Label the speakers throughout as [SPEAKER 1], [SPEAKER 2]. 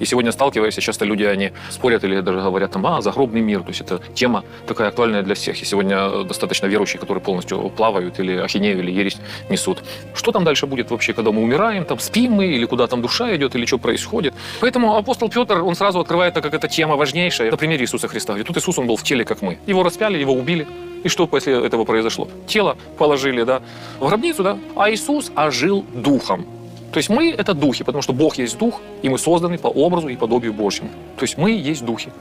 [SPEAKER 1] И сегодня сталкиваешься, часто люди, они спорят или даже говорят, там, а, загробный мир. То есть это тема такая актуальная для всех. И сегодня э, достаточно верующие, которые полностью плавают или ахинею, или ересь несут. Что там дальше будет вообще, когда мы умираем, там спим мы, или куда там душа идет, или что происходит. Поэтому апостол Петр, он сразу открывает, так как эта тема важнейшая, на примере Иисуса Христа. Говорит, тут Иисус, он был в теле, как мы. Его распяли, его убили. И что после этого произошло? Тело положили, да, в гробницу, да, а Иисус ожил духом. То есть мы – это духи, потому что Бог есть дух, и мы созданы по образу и подобию Божьему. То есть мы есть духи.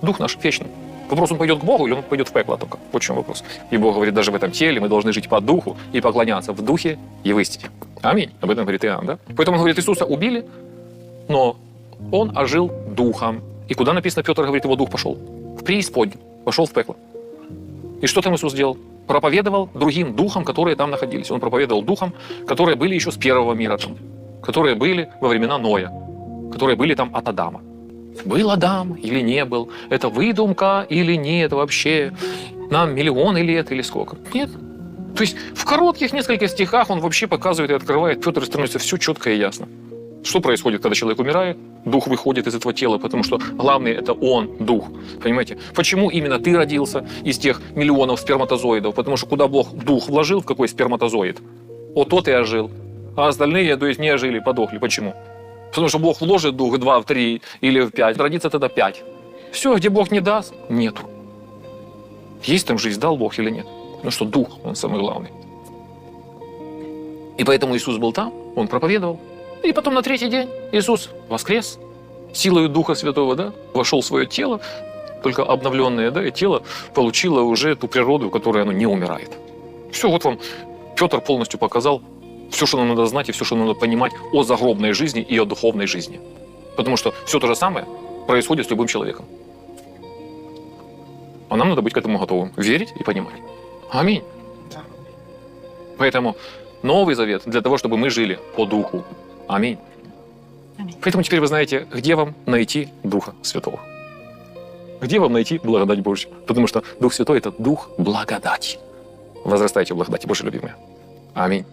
[SPEAKER 1] Дух наш вечный. Вопрос, он пойдет к Богу или он пойдет в пекло только? Вот в чем вопрос. И Бог говорит, даже в этом теле мы должны жить по духу и поклоняться в духе и в истине. Аминь. Об этом говорит Иоанн, да? Поэтому он говорит, Иисуса убили, но он ожил духом. И куда написано, Петр говорит, его дух пошел? В преисподнюю. Пошел в пекло. И что там Иисус сделал? Проповедовал другим духам, которые там находились. Он проповедовал духам, которые были еще с первого мира там, которые были во времена Ноя, которые были там от Адама. Был Адам или не был? Это выдумка или нет вообще? Нам миллионы лет или сколько? Нет. То есть в коротких нескольких стихах он вообще показывает и открывает, Петр становится все четко и ясно. Что происходит, когда человек умирает? Дух выходит из этого тела, потому что главный – это он, дух. Понимаете? Почему именно ты родился из тех миллионов сперматозоидов? Потому что куда Бог дух вложил, в какой сперматозоид, вот тот и ожил. А остальные, то есть, не ожили, подохли. Почему? Потому что Бог вложит дух два, в три или в пять. Родится тогда пять. Все, где Бог не даст, нету. Есть там жизнь, дал Бог или нет? Потому что дух, он самый главный. И поэтому Иисус был там, он проповедовал. И потом на третий день Иисус воскрес силою Духа Святого, да, вошел в свое тело, только обновленное, да, и тело получило уже ту природу, которая оно не умирает. Все, вот вам Петр полностью показал все, что нам надо знать и все, что надо понимать о загробной жизни и о духовной жизни. Потому что все то же самое происходит с любым человеком. А нам надо быть к этому готовым, верить и понимать. Аминь. Поэтому Новый Завет для того, чтобы мы жили по Духу. Аминь.
[SPEAKER 2] Аминь.
[SPEAKER 1] Поэтому теперь вы знаете, где вам найти Духа Святого. Где вам найти благодать Божью? Потому что Дух Святой – это Дух благодати. Возрастайте в благодати Божьей, любимые. Аминь.